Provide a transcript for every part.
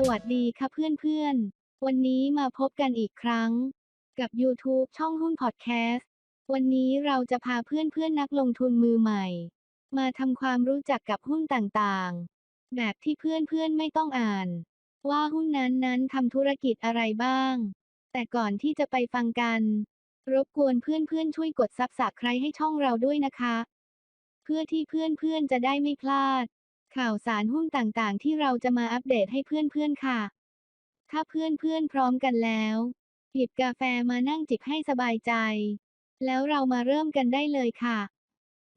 สวัสดีค่ะเพื่อนๆ วันนี้มาพบกันอีกครั้ง กับ YouTube ช่องหุ้นพอดแคสต์ วันนี้เราจะพาเพื่อนๆนักลงทุนมือใหม่ มาทำความรู้จักกับหุ้นต่างๆ แบบที่เพื่อนๆไม่ต้องอ่าน ว่าหุ้นนั้นๆทำธุรกิจอะไรบ้าง แต่ก่อนที่จะไปฟังกัน รบกวนเพื่อนๆช่วยกดซับสไครต์ให้ช่องเราด้วยนะคะ เพื่อที่เพื่อนๆจะได้ไม่พลาด ข่าวสารหุ้นต่างๆ ที่เราจะมาอัปเดตให้เพื่อนๆค่ะ ถ้าเพื่อนๆพร้อมกันแล้ว หยิบกาแฟมานั่งจิบให้สบายใจ แล้วเรามาเริ่มกันได้เลยค่ะ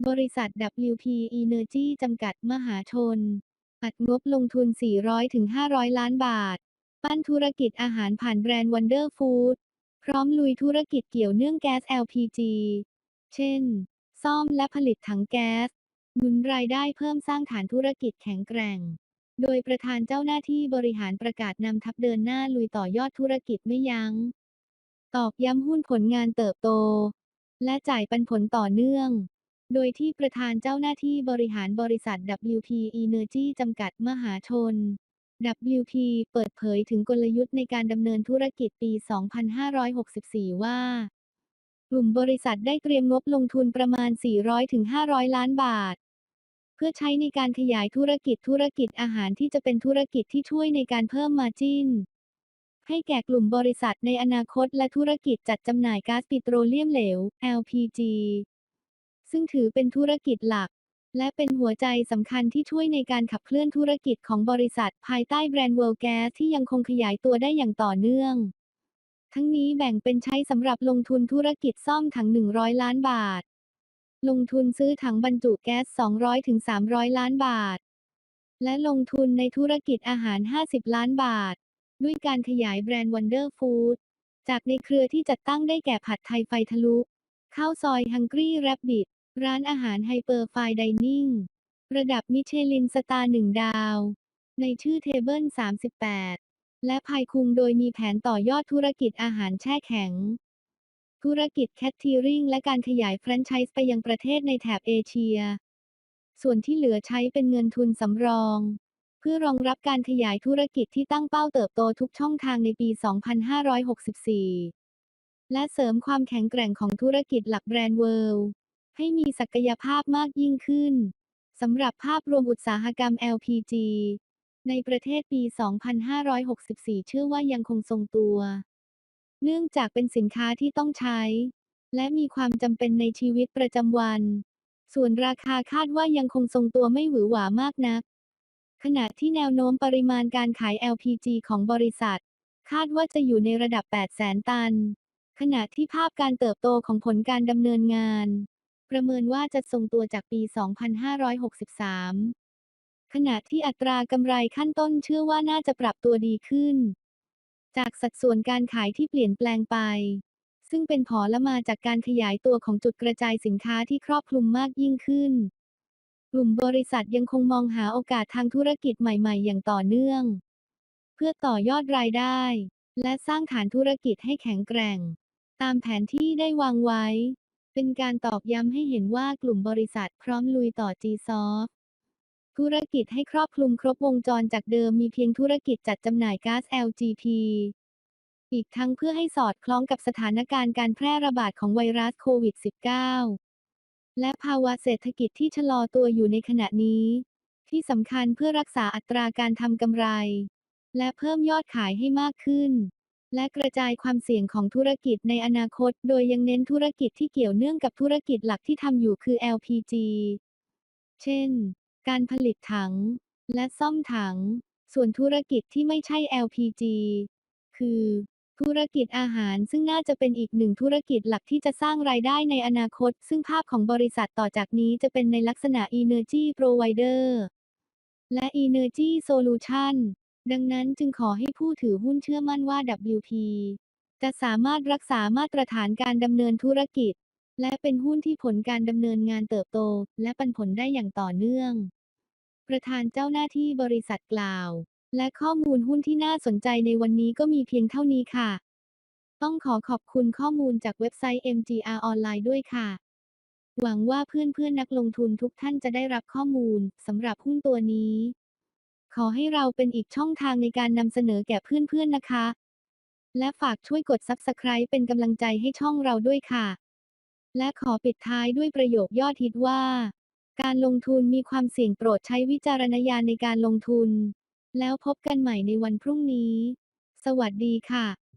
บริษัท WP Energy จำกัดมหาชน อัดงบลงทุน 400-500 ล้านบาท ปั้นธุรกิจอาหารผ่านแบรนด์ Wonder Food พร้อมลุยธุรกิจเกี่ยวเนื่องแก๊ส LPG เช่น ซ่อมและผลิตถังแก๊ส หนุนรายได้เพิ่มสร้างฐานธุรกิจแข็งแกร่ง โดยประธานเจ้าหน้าที่บริหารประกาศนำทัพเดินหน้าลุยต่อยอดธุรกิจไม่ยัง้ง ตอกย้ำหุ้นผลงานเติบโต และจ่ายปันผลต่อเนื่อง โดยที่ประธานเจ้าหน้าที่บริหารบริษัท WP Energy จำกัดมหาชน WP เปิดเผยถึงกลยุทธ์ในการดำเนินธุรกิจปี 2564 ว่ากลุ่มบริษัทได้เตรียมงบลงทุนประมาณ 400-500 ล้านบาท พื่อใช้ในการขยายธุรกิจธุรกิจอาหารที่จะเป็นธุรกิจที่ช่วยในการเพิ่มมาจิ้น ให้แก่กลุ่มบริษัทในอนาคตและธุรกิจจัดจำหน่ายก๊าซปิโตรเลียมเหลว LPG ซึ่งถือเป็นธุรกิจหลัก และเป็นหัวใจสำคัญที่ช่วยในการขับเคลื่อนธุรกิจของบริษัท ภายใต้แบรนด์ World Gas ที่ยังคงขยายตัวได้อย่างต่อเนื่อง ทั้งนี้แบ่งเป็นใช้สำหรับลงทุนธุรกิจซ่อมถัง 100 ล้านบาท ลงทุนซื้อถังบรรจุแก๊ส 200-300 ล้านบาท และลงทุนในธุรกิจอาหาร 50 ล้านบาท ด้วยการขยายแบรนด์ Wonder Food จากในเครือที่จัดตั้งได้แก่ผัดไทยไฟทะลุข้าวซอย Hungry Rabbit ร้านอาหารไฮเปอร์ไฟดิเนิ่งระดับมิชลินสตาร์หนึ่งดาว ในชื่อเทเบิล38 และภายคุงโดยมีแผนต่อยอดธุรกิจอาหารแช่แข็ง ธุรกิจแคทเทอริงและการขยายแฟรนไชส์ไปยังประเทศในแถบเอเชีย ส่วนที่เหลือใช้เป็นเงินทุนสำรอง เพื่อรองรับการขยายธุรกิจที่ตั้งเป้าเติบโตทุกช่องทางในปี 2564 และเสริมความแข็งแกร่งของธุรกิจหลักแบรนด์เวิลด์ให้มีศักยภาพมากยิ่งขึ้นสำหรับภาพรวมอุตสาหกรรม LPG ในประเทศปี 2564 เชื่อว่ายังคงทรงตัว เนื่องจากเป็นสินค้าที่ต้องใช้ และมีความจำเป็นในชีวิตประจำวัน ส่วนราคาคาดว่ายังคงทรงตัวไม่หวือหวามากนัก ขณะที่แนวโน้มปริมาณการขาย LPG ของบริษัท คาดว่าจะอยู่ในระดับ 800,000ตัน ขณะที่ภาพการเติบโตของผลการดำเนินงาน ประเมินว่าจะทรงตัวจากปี 2563 ขณะที่อัตรากำไรขั้นต้นเชื่อว่าน่าจะปรับตัวดีขึ้น จากสัดส่วนการขายที่เปลี่ยนแปลงไป ซึ่งเป็นผลละมาจากการขยายตัวของจุดกระจายสินค้าที่ครอบคลุมมากยิ่งขึ้น กลุ่มบริษัทยังคงมองหาโอกาสทางธุรกิจใหม่ ๆ อย่างต่อเนื่อง เพื่อต่อยอดรายได้ และสร้างฐานธุรกิจให้แข็งแกร่ง ตามแผนที่ได้วางไว้ เป็นการตอกย้ำให้เห็นว่ากลุ่มบริษัทพร้อมลุยต่อ G-Soft ธุรกิจให้ครอบคลุมครบวงจรจากเดิมมีเพียงธุรกิจจัดจำหน่ายก๊าซ LGP อีกทั้งเพื่อให้สอดคล้องกับสถานการณ์การแพร่ระบาดของไวรัสโควิด -19 และภาวะเศรษฐกิจที่ชะลอตัวอยู่ในขณะนี้ ที่สำคัญเพื่อรักษาอัตราการทำกำไร และเพิ่มยอดขายให้มากขึ้น และกระจายความเสี่ยงของธุรกิจในอนาคต โดยยังเน้นธุรกิจที่เกี่ยวเนื่องกับธุรกิจหลักที่ทำอยู่คือ LPG เช่น การผลิตถัง และซ่อมถัง ส่วนธุรกิจที่ไม่ใช่ LPG คือ ธุรกิจอาหารซึ่งน่าจะเป็นอีกหนึ่งธุรกิจหลักที่จะสร้างรายได้ในอนาคต ซึ่งภาพของบริษัทต่อจากนี้จะเป็นในลักษณะ Energy Provider และ Energy Solution ดังนั้นจึงขอให้ผู้ถือหุ้นเชื่อมั่นว่า WP จะสามารถรักษามาตรฐานการดำเนินธุรกิจ และเป็นหุ้นที่ผลการดำเนินงานเติบโต และปันผลได้อย่างต่อเนื่อง ประธานเจ้าหน้าที่บริษัทกล่าว และข้อมูลหุ้นที่น่าสนใจในวันนี้ก็มีเพียงเท่านี้ค่ะ ต้องขอขอบคุณข้อมูลจากเว็บไซต์ MGR ออนไลน์ด้วยค่ะ หวังว่าเพื่อนๆนนักลงทุนทุกท่านจะได้รับข้อมูลสำหรับหุ้นตัวนี้ ขอให้เราเป็นอีกช่องทางในการนำเสนอแก่เพื่อนๆนะคะ และฝากช่วยกด Subscribe เป็นกำลังใจให้ช่องเราด้วยค่ะ และขอปิดท้ายด้วยประโยคยอดฮิตว่า การลงทุนมีความเสี่ยงโปรดใช้วิจารณญาณในการลงทุน แล้วพบกันใหม่ในวันพรุ่งนี้ สวัสดีค่ะ